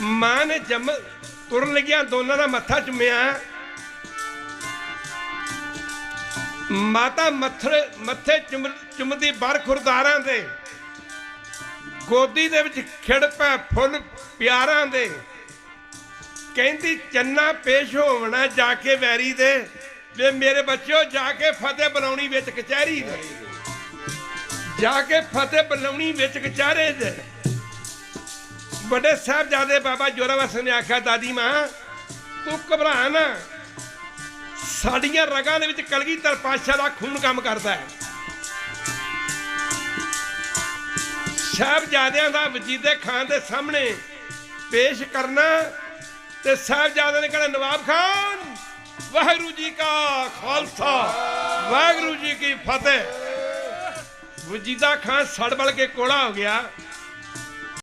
ਮਾਂ ਨੇ ਜੰਮ ਤੁਰਨ ਲੱਗਿਆ ਦੋਨਾਂ ਦਾ ਮੱਥਾ ਚੁੰਮਿਆ। ਮਾਤਾ ਮੱਥੇ ਮੱਥੇ ਚੁੰਮਦੀ ਬਰ ਖੁਰਦਾਰਾਂ ਦੇ। ਗੋਦੀ ਦੇ ਵਿੱਚ ਖਿੜ ਪੈ ਫੁੱਲ ਪਿਆਰਾਂ ਦੇ। ਕਹਿੰਦੀ, ਚੰਨਾ ਪੇਸ਼ ਹੋਵਣਾ ਜਾ ਕੇ ਵੈਰੀ ਦੇ। ਵੇ ਮੇਰੇ ਬੱਚਿਓ, ਜਾ ਕੇ ਫਤਿਹ ਬੁਲਾਉਣੀ ਵਿੱਚ ਕਚਹਿਰੀ ਦੇ। ਜਾ ਕੇ ਫਤਿਹ ਬੁਲਾਉਣੀ ਵਿੱਚ ਕਚਹਿਰੇ ਦੇ। ਵੱਡੇ ਸਾਹਿਬਜ਼ਾਦੇ ਬਾਬਾ ਜੋਰਾਵਰ ਸਿੰਘ ਨੇ ਆਖਿਆ, ਦਾਦੀ ਮਾਂ, ਤੂੰ ਘਬਰਾ ਨਾ। ਸਾਡੀਆਂ ਰਗਾਂ ਦੇ ਵਿੱਚ ਕਲਗੀਧਰ ਪਾਤਸ਼ਾਹ ਦਾ ਖੂਨ ਕੰਮ ਕਰਦਾ ਹੈ। ਸਾਹਿਬਜ਼ਾਦਿਆਂ ਦਾ ਵਜੀਦੇ ਖਾਨ ਦੇ ਸਾਹਮਣੇ ਪੇਸ਼ ਕਰਨਾ ਤੇ ਸਾਹਿਬਜ਼ਾਦੇ ਨੇ ਕਹਿਣਾ, ਨਵਾਬ ਖਾਨ, ਵਾਹਿਗੁਰੂ ਜੀ ਕਾ ਖਾਲਸਾ, ਵਾਹਿਗੁਰੂ ਜੀ ਕੀ ਫਤਿਹ। ਵਜੀਦਾ ਖਾਨ ਸੜਬਲ ਕੇ ਕੋਲਾ ਹੋ ਗਿਆ।